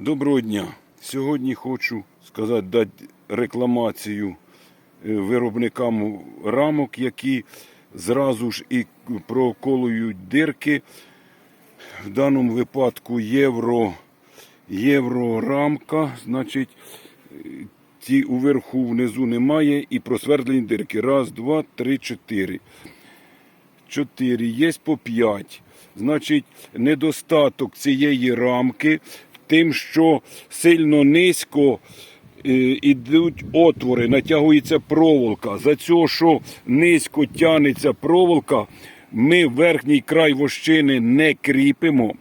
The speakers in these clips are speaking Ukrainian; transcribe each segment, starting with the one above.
Доброго дня. Сьогодні хочу сказати, дати рекламацію е, виробникам рамок, які зразу ж і проколують дирки. В даному випадку євро, єврорамка, значить, е, ті уверху внизу немає і просвердлені дирки. Раз, два, три, чотири. 4, є по 5. Значить, недостаток цієї рамки тим, що сильно низько е, ідуть отвори, натягується проволока. За цього, що низько тягнеться проволока, ми верхній край вощини не кріпимо.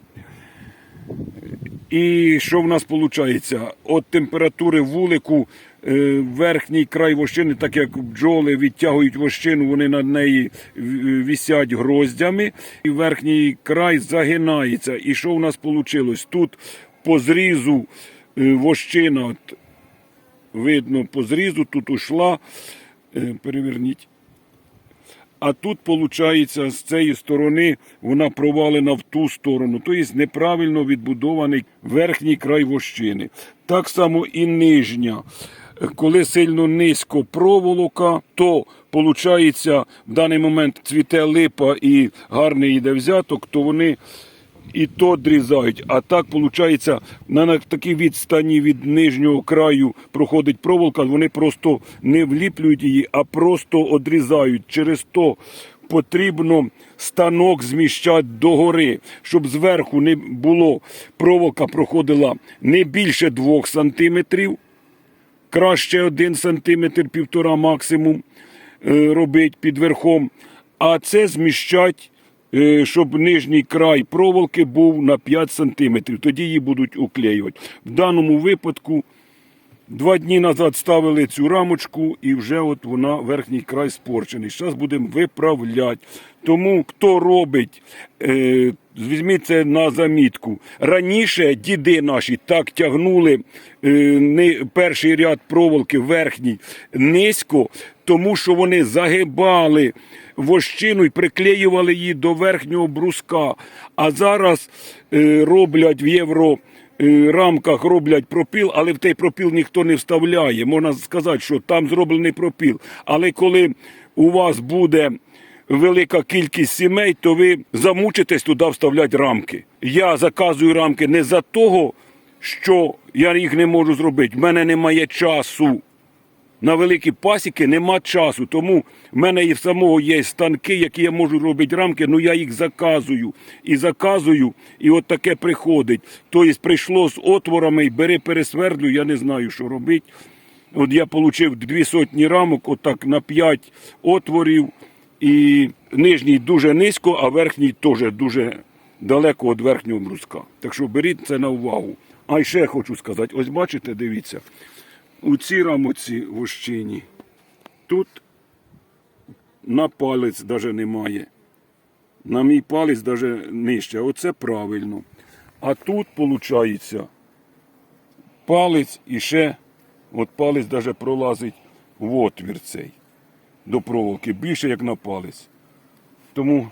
І що в нас виходить? От температури вулику е, верхній край вощини, так як бджоли відтягують вощину, вони над неї в- висять гроздями, і верхній край загинається. І що в нас вийшло? Тут по зрізу е, вощина, от, видно, по зрізу тут ушла. Е, Переверніть. А тут, виходить, з цієї сторони вона провалена в ту сторону, тобто неправильно відбудований верхній край вощини. Так само і нижня. Коли сильно низько проволока, то виходить, в даний момент цвіте липа і гарний йде взяток, то вони і то дрізають. А так, виходить, на такій відстані від нижнього краю проходить проволока, вони просто не вліплюють її, а просто одрізають. Через то потрібно станок зміщати догори, щоб зверху не було, проволока проходила не більше 2 сантиметрів, краще 1 сантиметр, півтора максимум е, робить під верхом, а це зміщать, щоб нижній край проволоки був на 5 сантиметрів. Тоді її будуть уклеювати. В даному випадку два дні назад ставили цю рамочку, і вже от вона верхній край спорчений. Зараз будемо виправляти. Тому хто робить, е, візьміть це на замітку. Раніше діди наші так тягнули е, не, перший ряд проволоки верхній низько, тому що вони загибали вощину і приклеювали її до верхнього бруска. А зараз е, роблять в євро рамках роблять пропіл, але в той пропіл ніхто не вставляє. Можна сказати, що там зроблений пропіл. Але коли у вас буде велика кількість сімей, то ви замучитесь туди вставляти рамки. Я заказую рамки не за того, що я їх не можу зробити. В мене немає часу. На великі пасіки нема часу, тому в мене і в самого є станки, які я можу робити рамки, ну я їх заказую. І заказую, і от таке приходить. Тобто прийшло з отворами і бери пересвердлю, я не знаю, що робити. От я отримав дві сотні рамок, отак на п'ять отворів, і нижній дуже низько, а верхній теж дуже далеко від верхнього бруска. Так що беріть це на увагу. А ще хочу сказати: ось бачите, дивіться. У цій рамоці вощині тут на палець навіть немає. На мій палець навіть нижче. Оце правильно. А тут, виходить, палець і ще от палець навіть пролазить в отвір цей до проволоки. Більше як на палець. Тому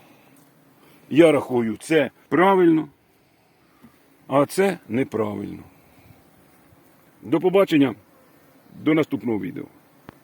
я рахую, це правильно, а це неправильно. До побачення, до наступного відео.